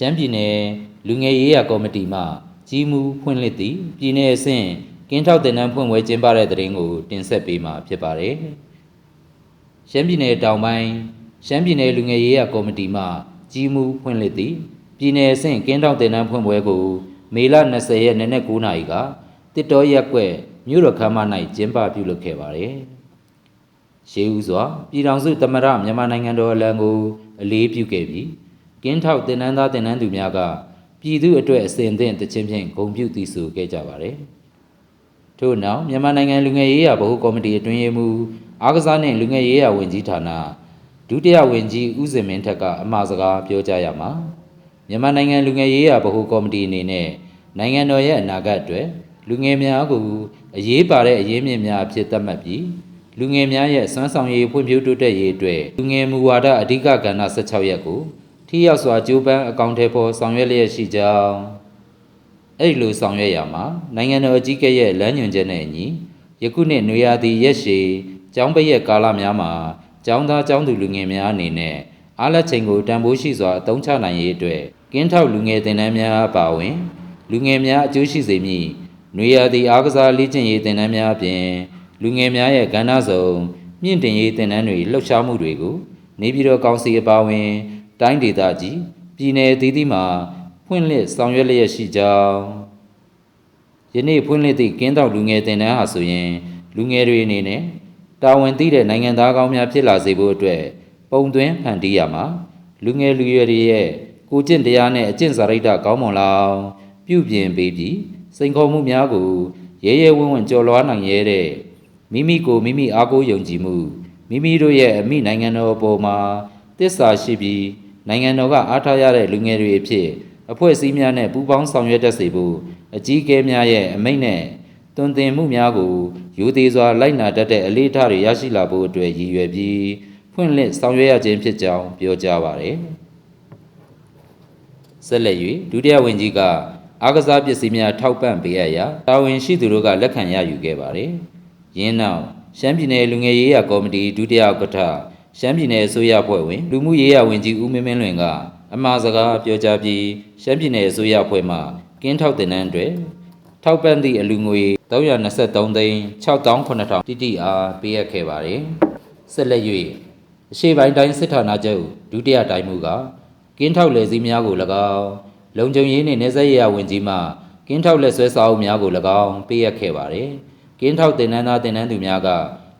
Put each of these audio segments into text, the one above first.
ရှမ်းပြည်နယ်လူငယ်ရေးရာကော်မတီမှကြီးမှုဖွင့်လှစ်သည့်ပြည်내အဆင့်ကင်းထောက်တင်နန်းဖွင့်ပွဲကျင်းပတဲ့တဲ့ရင်ကိုတင်ဆက်ပေးမှာဖြစ်ပါတယ်။ရှမ်းပြည်နယ်တောင်ပိုင်းရှမ်းပြည်နယ်လူငယ်ရေးရာကော်မတီမှကြီးမှုဖွင့်လှစ်သည့်ပြည်내အဆင့်ကင်းထောက်တင်နန်းဖွင့်ပွဲကိုမေလ20ရက်နေ့နက်9:00နာရီကတစ်တော်ရက်ကွက်မြို့တော်ခမ်းမ၌ကျင်းပပြုလုပ်ခဲ့ပါတယ်။ရှေးဦးစွာပြည်ထောင်စုသမ္မတမြန်မာနိုင်ငံတော်အလံကိုအလေးပြုခဲ့ပြီး ကင်းထောက်တင်နန်းသားတင်နန်းသူများကပြည်သူအတွက်အစဉ်အသင့်တခြင်းဖြင့်ဂုဏ်ပြုတည်ဆူခဲ့ကြပါတယ်။ထို့နောက်မြန်မာနိုင်ငံလူငယ်ရေးရာဗဟိုကော်မတီအတွင်းရေးမှူးအားကစားနှင့်လူငယ်ရေးရာဝန်ကြီးဌာနဒုတိယဝန်ကြီးဦးစင်မင်းထက်ကအမှာစကားပြောကြားရမှာမြန်မာနိုင်ငံလူငယ်ရေးရာဗဟိုကော်မတီအနေနဲ့နိုင်ငံတော်ရဲ့အနာဂတ်အတွက်လူငယ်များကိုအရေးပါတဲ့အရေးမြင့်များအဖြစ်သတ်မှတ်ပြီးလူငယ်များရဲ့စွမ်းဆောင်ရည်ဖွံ့ဖြိုးတိုးတက်ရေးအတွက်လူငယ်မူဝါဒအဓိကကဏ္ဍ16ရက်ကို ထိရောက်စွာကြိုးပမ်းအကောင့်ထဲပေါ်ဆောင်ရွက်လျက်ရှိကြောင်းအဲ့ဒီလိုဆောင်ရွက်ရမှာနိုင်ငံတော်အကြီးအကဲရဲ့လမ်းညွှန်ချက်နဲ့အညီယခုနှစ်နွေရာသီရက်ရှည်ကျောင်းပရက်ကာလများမှာကျောင်းသားကျောင်းသူလူငယ်များအနေနဲ့အားလက်ချိန်ကိုတန်ဖိုးရှိစွာအသုံးချနိုင်ရေးအတွက်ကင်းထောက်လူငယ်တင်နန်းများအပါအဝင်လူငယ်များအကျိုးရှိစေမည့်နွေရာသီအားကစားလေ့ကျင့်ရေးတင်နန်းများအပြင်လူငယ်များရဲ့ကဏ္ဍဆောင်မြင့်တင်ရေးတင်နန်းတွေလှုပ်ရှားမှုတွေကိုနေပြည်တော်ကောင်စီအပါအဝင် တိုင်းဒေသကြီးပြည်내အသီးသီးမှာဖွင့်လှစ်ဆောင်ရွက်လျက်ရှိကြောင်းယနေ့ဖွင့်လှစ်သည့်ကင်းတောက်လူငယ်တင်နန်းဟာဆိုရင်လူငယ်တွေအနေနဲ့တာဝန်သိတဲ့နိုင်ငံသားကောင်းများဖြစ်လာစေဖို့အတွက်ပုံသွင်းဖန်တီးရမှာလူငယ်လူရွယ်တွေရဲ့ကိုကျင့်တရားနဲ့အကျင့်စာရိတ္တကောင်းမွန်လာအောင်ပြုပြင်ပေးပြီးစိန်ခေါ်မှုများကိုရဲရဲဝံ့ဝံ့ကျော်လွှားနိုင်ရတဲ့မိမိကိုမိမိအားကိုးယုံကြည်မှုမိမိတို့ရဲ့အမိနိုင်ငံတော်အပေါ်မှာတစ္ဆာရှိပြီး နိုင်ငံတော်ကအားထားရတဲ့လူငယ်တွေအဖြစ်အဖွဲ့အစည်းများနဲ့ပူးပေါင်းဆောင်ရွက်တတ်စေဖို့အကြီးအကဲများရဲ့အမိန့်နဲ့တွင်တင်မှုများကိုယူသေးစွာလိုက်နာတတ်တဲ့အလေးထားတွေရရှိလာဖို့အတွက်ရည်ရွယ်ပြီးဖွင့်လှစ်ဆောင်ရွက်ရခြင်းဖြစ်ကြောင်းပြောကြားပါတယ်။ဆက်လက်၍ဒုတိယဝန်ကြီးကအားကစားပစ္စည်းများထောက်ပံ့ပေးရရာတာဝန်ရှိသူတို့ကလက်ခံရယူခဲ့ပါတယ်။ယင်းနောက်ရှမ်းပြည်နယ်လူငယ်ရေးရာကော်မတီဒုတိယဥက္ကဋ္ဌ ရှမ်းပြည်နယ်အစိုးရအဖွဲ့ဝင်လူမှုရေးရာဝန်ကြီးဦးမင်းမင်းလွင်ကအမှားစကားပြောကြားပြီးရှမ်းပြည်နယ်အစိုးရအဖွဲ့မှကင်းထောက်တင်နန်းအတွက်ထောက်ပံ့သည့်အလူငွေ323သိန်း6900တိတိအားပေးအပ်ခဲ့ပါတယ်။ဆက်လက်၍အရှိပိုင်းတိုင်းစစ်ဌာနချုပ်ဒုတိယတိုင်းမှူးကကင်းထောက်လေစည်းများကို၎င်းလုံခြုံရေးနှင့်နေဆက်ရေးရာဝန်ကြီးမှကင်းထောက်လက်ဆွဲစာအုပ်များကို၎င်းပေးအပ်ခဲ့ပါတယ်။ကင်းထောက်တင်နန်းသားတင်နန်းသူများက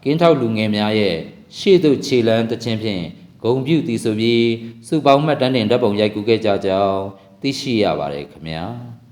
ကင်းထောက်လူငယ်များရဲ့ ရှေ့သို့ခြေလန်းတခြင်းဖြင့်ဂုံပြုတည်ဆိုပြီးစုပေါင်းမှတ်တမ်းတင်ဓာတ်ပုံရိုက်ကူးခဲ့ကြကြောင်းသိရှိရပါတယ်ခင်ဗျာ။